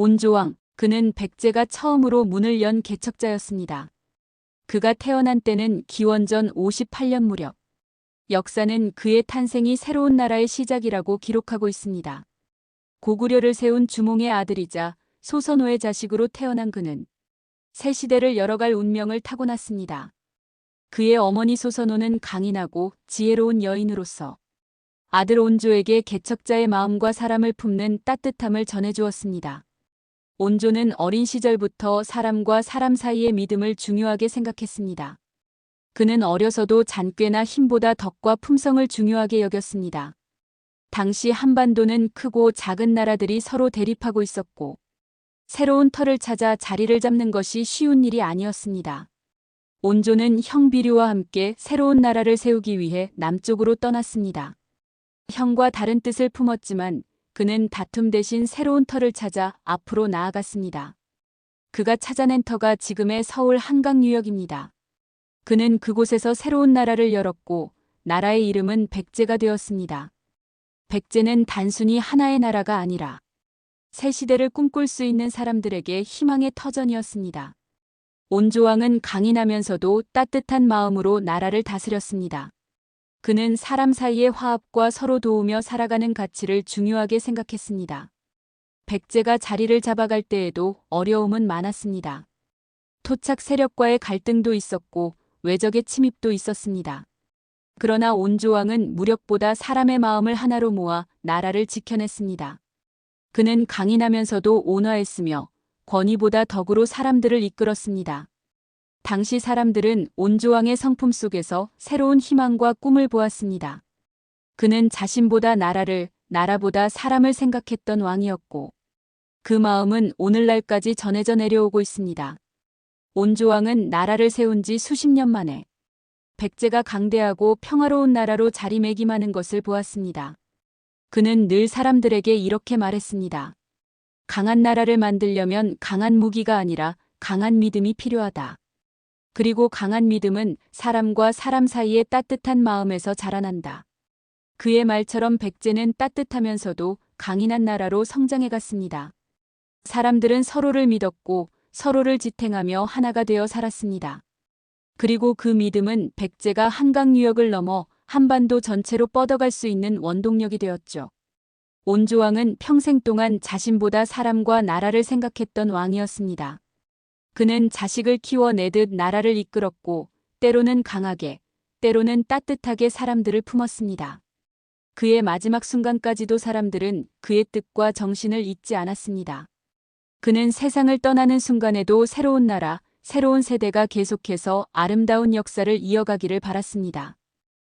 온조왕, 그는 백제가 처음으로 문을 연 개척자였습니다. 그가 태어난 때는 기원전 58년 무렵. 역사는 그의 탄생이 새로운 나라의 시작이라고 기록하고 있습니다. 고구려를 세운 주몽의 아들이자 소선호의 자식으로 태어난 그는 새 시대를 열어갈 운명을 타고났습니다. 그의 어머니 소선호는 강인하고 지혜로운 여인으로서 아들 온조에게 개척자의 마음과 사람을 품는 따뜻함을 전해주었습니다. 온조는 어린 시절부터 사람과 사람 사이의 믿음을 중요하게 생각했습니다. 그는 어려서도 잔꾀나 힘보다 덕과 품성을 중요하게 여겼습니다. 당시 한반도는 크고 작은 나라들이 서로 대립하고 있었고, 새로운 터를 찾아 자리를 잡는 것이 쉬운 일이 아니었습니다. 온조는 형 비류와 함께 새로운 나라를 세우기 위해 남쪽으로 떠났습니다. 형과 다른 뜻을 품었지만 그는 다툼 대신 새로운 터를 찾아 앞으로 나아갔습니다. 그가 찾아낸 터가 지금의 서울 한강 유역입니다. 그는 그곳에서 새로운 나라를 열었고 나라의 이름은 백제가 되었습니다. 백제는 단순히 하나의 나라가 아니라 새 시대를 꿈꿀 수 있는 사람들에게 희망의 터전이었습니다. 온조왕은 강인하면서도 따뜻한 마음으로 나라를 다스렸습니다. 그는 사람 사이의 화합과 서로 도우며 살아가는 가치를 중요하게 생각했습니다. 백제가 자리를 잡아갈 때에도 어려움은 많았습니다. 토착 세력과의 갈등도 있었고 외적의 침입도 있었습니다. 그러나 온조왕은 무력보다 사람의 마음을 하나로 모아 나라를 지켜냈습니다. 그는 강인하면서도 온화했으며 권위보다 덕으로 사람들을 이끌었습니다. 당시 사람들은 온조왕의 성품 속에서 새로운 희망과 꿈을 보았습니다. 그는 자신보다 나라를, 나라보다 사람을 생각했던 왕이었고, 그 마음은 오늘날까지 전해져 내려오고 있습니다. 온조왕은 나라를 세운 지 수십 년 만에 백제가 강대하고 평화로운 나라로 자리매김하는 것을 보았습니다. 그는 늘 사람들에게 이렇게 말했습니다. 강한 나라를 만들려면 강한 무기가 아니라 강한 믿음이 필요하다. 그리고 강한 믿음은 사람과 사람 사이의 따뜻한 마음에서 자라난다. 그의 말처럼 백제는 따뜻하면서도 강인한 나라로 성장해 갔습니다. 사람들은 서로를 믿었고 서로를 지탱하며 하나가 되어 살았습니다. 그리고 그 믿음은 백제가 한강 유역을 넘어 한반도 전체로 뻗어갈 수 있는 원동력이 되었죠. 온조왕은 평생 동안 자신보다 사람과 나라를 생각했던 왕이었습니다. 그는 자식을 키워내듯 나라를 이끌었고, 때로는 강하게, 때로는 따뜻하게 사람들을 품었습니다. 그의 마지막 순간까지도 사람들은 그의 뜻과 정신을 잊지 않았습니다. 그는 세상을 떠나는 순간에도 새로운 나라, 새로운 세대가 계속해서 아름다운 역사를 이어가기를 바랐습니다.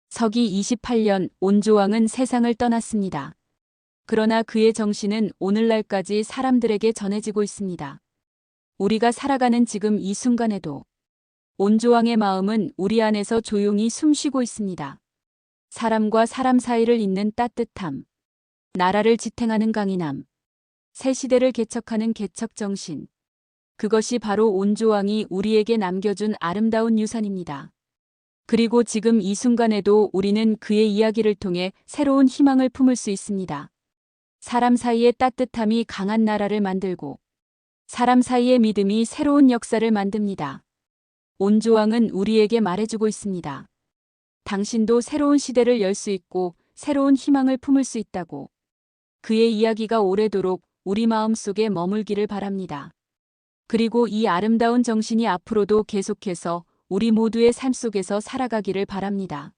서기 28년 온조왕은 세상을 떠났습니다. 그러나 그의 정신은 오늘날까지 사람들에게 전해지고 있습니다. 우리가 살아가는 지금 이 순간에도 온조왕의 마음은 우리 안에서 조용히 숨쉬고 있습니다. 사람과 사람 사이를 잇는 따뜻함, 나라를 지탱하는 강인함, 새 시대를 개척하는 개척 정신. 그것이 바로 온조왕이 우리에게 남겨준 아름다운 유산입니다. 그리고 지금 이 순간에도 우리는 그의 이야기를 통해 새로운 희망을 품을 수 있습니다. 사람 사이의 따뜻함이 강한 나라를 만들고 사람 사이의 믿음이 새로운 역사를 만듭니다. 온조왕은 우리에게 말해주고 있습니다. 당신도 새로운 시대를 열 수 있고 새로운 희망을 품을 수 있다고. 그의 이야기가 오래도록 우리 마음 속에 머물기를 바랍니다. 그리고 이 아름다운 정신이 앞으로도 계속해서 우리 모두의 삶 속에서 살아가기를 바랍니다.